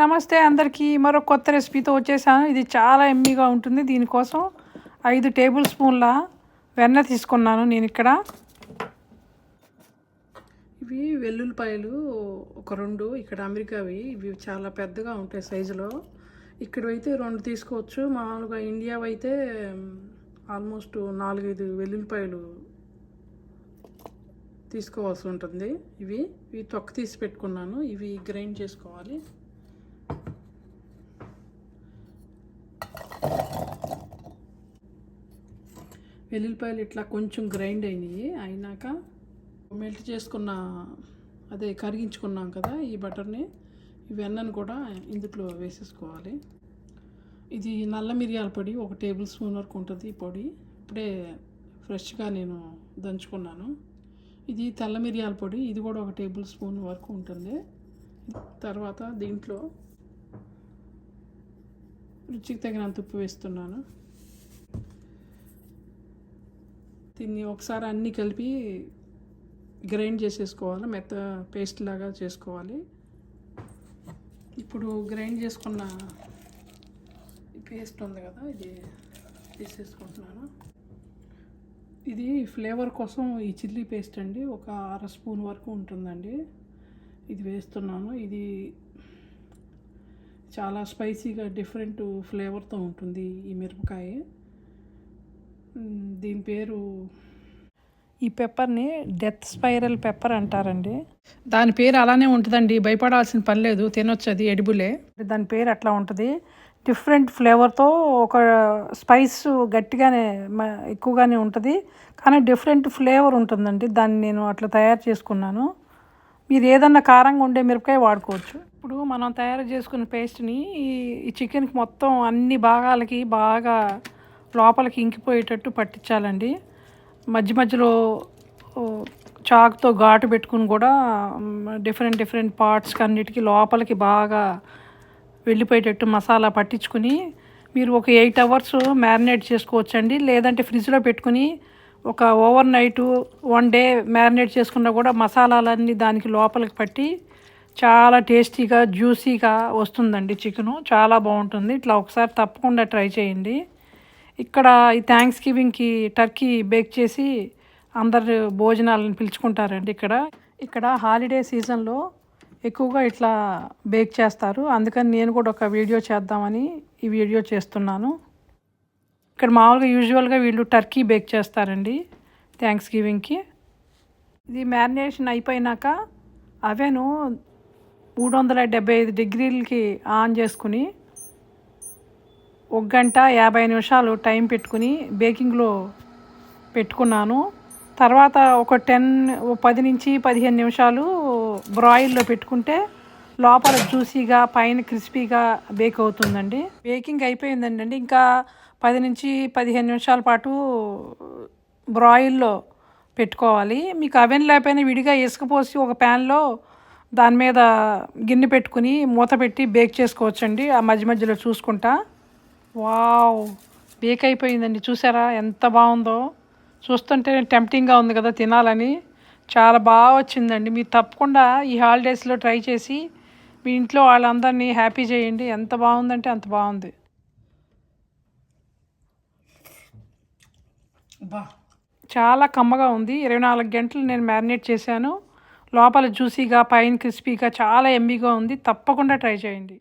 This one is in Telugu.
నమస్తే అందరికీ మరో కొత్త రెసిపీతో వచ్చేసాను. ఇది చాలా ఎమ్మీగా ఉంటుంది. దీనికోసం ఐదు టేబుల్ స్పూన్ల వెన్న తీసుకున్నాను నేను ఇక్కడ. ఇవి వెల్లుల్లిపాయలు ఒక రెండు ఇక్కడ అమెరికావి. ఇవి చాలా పెద్దగా ఉంటాయి సైజులో. ఇక్కడ అయితే రెండు తీసుకోవచ్చు. మామూలుగా ఇండియా అయితే ఆల్మోస్ట్ నాలుగైదు వెల్లుల్లిపాయలు తీసుకోవాల్సి ఉంటుంది. ఇవి ఇవి తొక్క తీసి పెట్టుకున్నాను. ఇవి గ్రైండ్ చేసుకోవాలి. వెల్లుల్లిపాయలు ఇట్లా కొంచెం గ్రైండ్ అయినాయి. అయినాక మెల్ట్ చేసుకున్న అదే కరిగించుకున్నాం కదా ఈ బటర్ని. ఈ వెన్నను కూడా ఇందులో వేసేసుకోవాలి. ఇది నల్ల మిరియాల పొడి ఒక టేబుల్ స్పూన్ వరకు ఉంటుంది ఈ పొడి. ఇప్పుడే ఫ్రెష్గా నేను దంచుకున్నాను. ఇది తెల్ల మిరియాల పొడి ఇది కూడా ఒక టేబుల్ స్పూన్ వరకు ఉంటుంది. తర్వాత దీంట్లో రుచికి తగినంత ఉప్పు వేస్తున్నాను. దీన్ని ఒకసారి అన్నీ కలిపి గ్రైండ్ చేసేసుకోవాలి మెత్త పేస్ట్ లాగా చేసుకోవాలి. ఇప్పుడు గ్రైండ్ చేసుకున్న పేస్ట్ ఉంది కదా ఇది తీసేసుకుంటున్నాను. ఇది ఫ్లేవర్ కోసం ఈ చిల్లీ పేస్ట్ అండి ఒక అర స్పూన్ వరకు ఉంటుందండి. ఇది వేస్తున్నాను ఇది చాలా స్పైసీగా డిఫరెంట్ ఫ్లేవర్తో ఉంటుంది ఈ మిరపకాయ. దీని పేరు ఈ పెప్పర్ని డెత్ స్పైరల్ పెప్పర్ అంటారండి. దాని పేరు అలానే ఉంటుందండి భయపడాల్సిన పని లేదు తినొచ్చు అది ఎడిబులే. దాని పేరు అట్లా ఉంటుంది. డిఫరెంట్ ఫ్లేవర్తో ఒక స్పైస్ గట్టిగానే ఎక్కువగానే ఉంటుంది. కానీ డిఫరెంట్ ఫ్లేవర్ ఉంటుందండి దాన్ని నేను అట్లా తయారు చేసుకున్నాను. మీరు ఏదన్నా కారంగా ఉండే మిరపకాయ వాడుకోవచ్చు. ఇప్పుడు మనం తయారు చేసుకున్న పేస్ట్ని ఈ చికెన్కి మొత్తం అన్ని భాగాలకి బాగా లోపలికి ఇంకిపోయేటట్టు పట్టించాలండి. మధ్య మధ్యలో చాక్తో ఘాటు పెట్టుకుని కూడా డిఫరెంట్ డిఫరెంట్ పార్ట్స్కి అన్నిటికీ లోపలికి బాగా వెళ్ళిపోయేటట్టు మసాలా పట్టించుకుని మీరు ఒక ఎయిట్ అవర్స్ మ్యారినేట్ చేసుకోవచ్చండి. లేదంటే ఫ్రిడ్జ్లో పెట్టుకుని ఒక overnight one day marinate చేసుకున్నా కూడా మసాలాలన్నీ దానికి లోపలికి పట్టి చాలా టేస్టీగా జ్యూసీగా వస్తుందండి చికెను చాలా బాగుంటుంది. ఇట్లా ఒకసారి తప్పకుండా ట్రై చేయండి. ఇక్కడ ఈ థ్యాంక్స్ గివింగ్కి టర్కీ బేక్ చేసి అందరు భోజనాలను పిలుచుకుంటారండి ఇక్కడ. ఇక్కడ హాలిడే సీజన్లో ఎక్కువగా ఇట్లా బేక్ చేస్తారు. అందుకని నేను కూడా ఒక వీడియో చేద్దామని ఈ వీడియో చేస్తున్నాను. ఇక్కడ మామూలుగా యూజువల్గా వీళ్ళు టర్కీ బేక్ చేస్తారండి థ్యాంక్స్ గివింగ్కి ఇది మ్యారినేషన్ అయిపోయినాక అవెను మూడు వందల డెబ్బై ఐదు డిగ్రీలకి ఆన్ చేసుకుని ఒక గంట యాభై నిమిషాలు టైం పెట్టుకుని బేకింగ్లో పెట్టుకున్నాను. తర్వాత ఒక టెన్ పది నుంచి పదిహేను నిమిషాలు బ్రాయిల్లో పెట్టుకుంటే లోపల జ్యూసీగా పైన క్రిస్పీగా బేక్ అవుతుందండి. బేకింగ్ అయిపోయిందండి ఇంకా పది నుంచి పదిహేను నిమిషాల పాటు బ్రాయిల్లో పెట్టుకోవాలి. మీకు అవెన్ లేకపోయినా విడిగా ఇసుకపోసి ఒక ప్యాన్లో దాని మీద గిన్నె పెట్టుకుని మూత పెట్టి బేక్ చేసుకోవచ్చండి. ఆ మధ్య మధ్యలో చూసుకుంటా. వావ్. బేక్ అయిపోయిందండి. చూసారా? ఎంత బాగుందో. చూస్తుంటే టెంప్టింగ్గా ఉంది కదా తినాలని. చాలా బాగా వచ్చిందండి. మీరు తప్పకుండా ఈ హాలిడేస్లో ట్రై చేసి మీ ఇంట్లో వాళ్ళందరినీ హ్యాపీ చేయండి. ఎంత బాగుందంటే అంత బాగుంది. చాలా కమ్మగా ఉంది. ఇరవై నాలుగు గంటలు నేను మ్యారినేట్ చేశాను. లోపల జ్యూసీగా పైన క్రిస్పీగా చాలా ఎమ్మీగా ఉంది. తప్పకుండా ట్రై చేయండి.